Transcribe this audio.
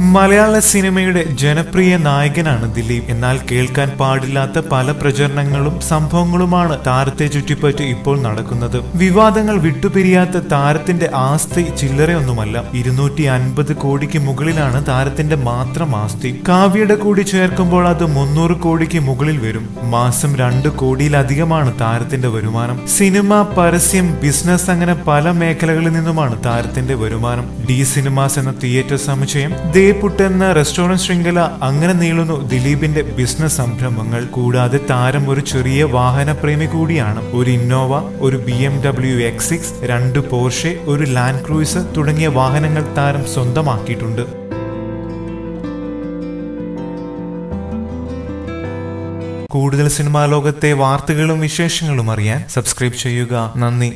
മലയാള സിനിമയുടെ ജനപ്രിയ നായകനാണ് ദിലീപ്. എന്നാൽ കേൾക്കാൻ പാടില്ലാത്ത പല പ്രചരണങ്ങളും സംഭവങ്ങളുമാണ് താരത്തെ ചുറ്റിപ്പറ്റി ഇപ്പോൾ നടക്കുന്നത്. വിവാദങ്ങൾ വിട്ടുപിരിയാത്ത താരത്തിന്റെ ആസ്തി ചില്ലറയൊന്നുമല്ല. ഇരുന്നൂറ്റി അൻപത് കോടിക്ക് മുകളിലാണ് താരത്തിന്റെ മാത്രം ആസ്തി. കാവ്യയുടെ കൂടി ചേർക്കുമ്പോൾ അത് മുന്നൂറ് കോടിക്ക് മുകളിൽ വരും. മാസം രണ്ട് കോടിയിലധികമാണ് താരത്തിന്റെ വരുമാനം. സിനിമ പരസ്യം ബിസിനസ് അങ്ങനെ പല മേഖലകളിൽ നിന്നുമാണ് താരത്തിന്റെ വരുമാനം. ഡി സിനിമാസ് എന്ന തിയേറ്റർ സമുച്ചയം ദേപുട്ട് എന്ന റെസ്റ്റോറന്റ് ശൃംഖല അങ്ങനെ നീളുന്നു ദിലീപിന്റെ ബിസിനസ് സംരംഭങ്ങൾ. കൂടാതെ താരം ഒരു ചെറിയ വാഹനപ്രേമി കൂടിയാണ്. ഒരു ഇന്നോവ ഒരു B M W X six രണ്ട് പോർഷെ ഒരു ലാൻഡ് ക്രൂയിസർ തുടങ്ങിയ വാഹനങ്ങൾ താരം സ്വന്തമാക്കിയിട്ടുണ്ട്. കൂടുതൽ സിനിമാ ലോകത്തെ വാർത്തകളും വിശേഷങ്ങളും അറിയാൻ സബ്സ്ക്രൈബ് ചെയ്യുക. നന്ദി.